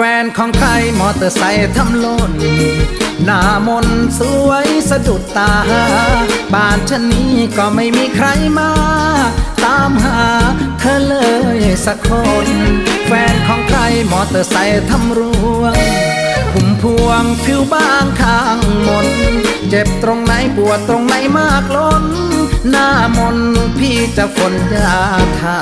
ฟนของใครมอเตอร์ไซค์ทำหล่นหน้ามนสวยสะดุดตา บ้านฉันนี้ก็ไม่มีใครมา ตามหาเธอเลยสักคน แฟนของใครมอเตอร์ไซค์ทำร่วงพุ่มพวงผิวบางข้างมน เจ็บตรงไหนปวดตรงไหนมากล้น หน้ามนพี่จะฝนยาทา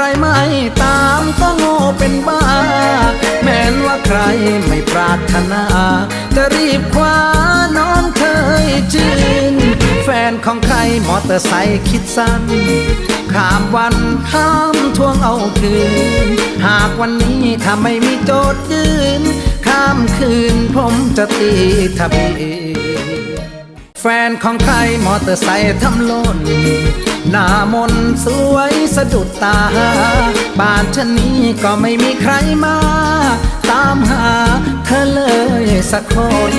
รไม่ตามก็โง่เป็นบ้า แม้นว่าใครไม่ปรารถนา จะรีบคว้าน้องเคยจืน แฟนของใครมอเตอร์ไซค์คิดสั้น ข้ามวันห้ามทวงเอาคืน หากวันนี้ถ้าไม่มีโจทย์ยืน ข้ามคืนผมจะตีทะเบียนแฟนของใครมอเตอร์ไซค์ทำหล่น หน้ามนสวยสะดุดตา บ้านฉันนี้ก็ไม่มีใครมา ตามหาเธอเลยสักคน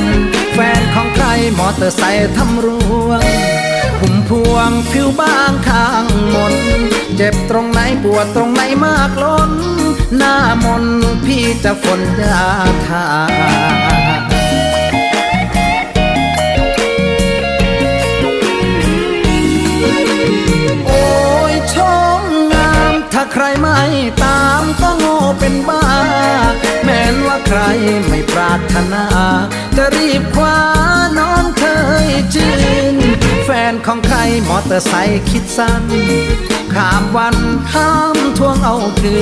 แฟนของใครมอเตอร์ไซค์ทำร่วงพุ่มพวงผิวบางข้างมน เจ็บตรงไหนปวดตรงไหนมากล้น หน้ามนพี่จะฝนยาทา รไม่ตามก็โง่เป็นบ้า แม้นว่าใครไม่ปรารถนา จะรีบคว้าน้องเคยจืน แฟนของใครมอเตอร์ไซค์คิดสั้น ข้ามวันห้ามทวงเอาคื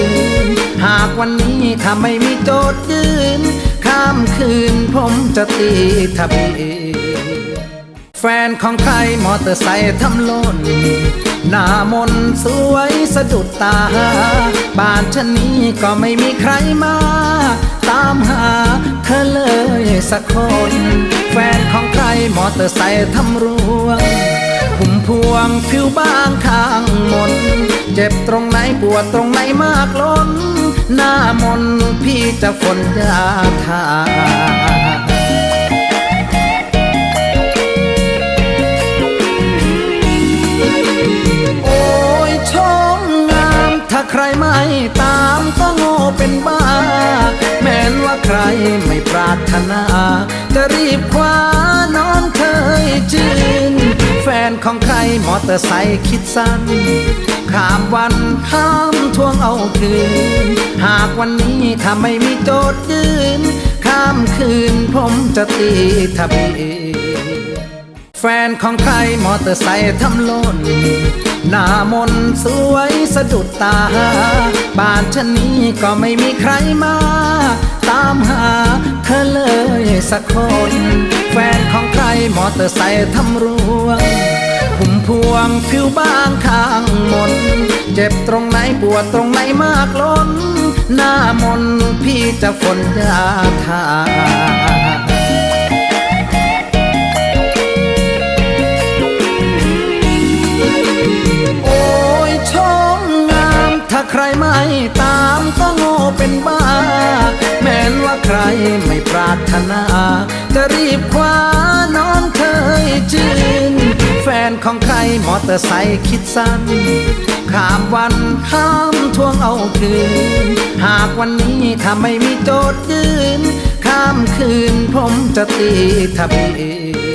น หากวันนี้ถ้าไม่มีโจทย์ยืน ข้ามคืนผมจะตีทะเบียน ฟนของใครมอเตอร์ไซค์ทำหล่นหน้ามนสวยสะดุดตา บ้านฉันนี้ก็ไม่มีใครมา ตามหาเธอเลยสักคน แฟนของใครมอเตอร์ไซค์ทำร่วงพุ่มพวงผิวบางข้างมน เจ็บตรงไหนปวดตรงไหนมากล้น หน้ามนพี่จะฝนยาทา รไม่ตามก็โง่เป็นบ้า แม้นว่าใครไม่ปรารถนา จะรีบคว้าน้องเคยจืน แฟนของใครมอเตอร์ไซค์คิดสั้น ข้ามวันห้ามทวงเอาคืน หากวันนี้ถ้าไม่มีโจทย์ยืน ข้ามคืนผมจะตีทะเบียน ฟนของใครมอเตอร์ไซค์ทำหล่นหน้ามนสวยสะดุดตา บ้านฉันนี้ก็ไม่มีใครมา ตามหาเธอเลยสักคน แฟนของใครมอเตอร์ไซค์ทำร่วงพุ่มพวงผิวบางข้างมน เจ็บตรงไหนปวดตรงไหนมากล้น หน้ามนพี่จะฝนยาทา เป็นบ้า แม้นว่าใครไม่ปรารถนา จะรีบคว้าน้องเคยจืน แฟนของใครมอเตอร์ไซค์คิดสั้น ข้ามวันห้ามทวงเอาคืน หากวันนี้ถ้าไม่มีโจทย์ยืน ข้ามคืนผมจะตีทะเบียน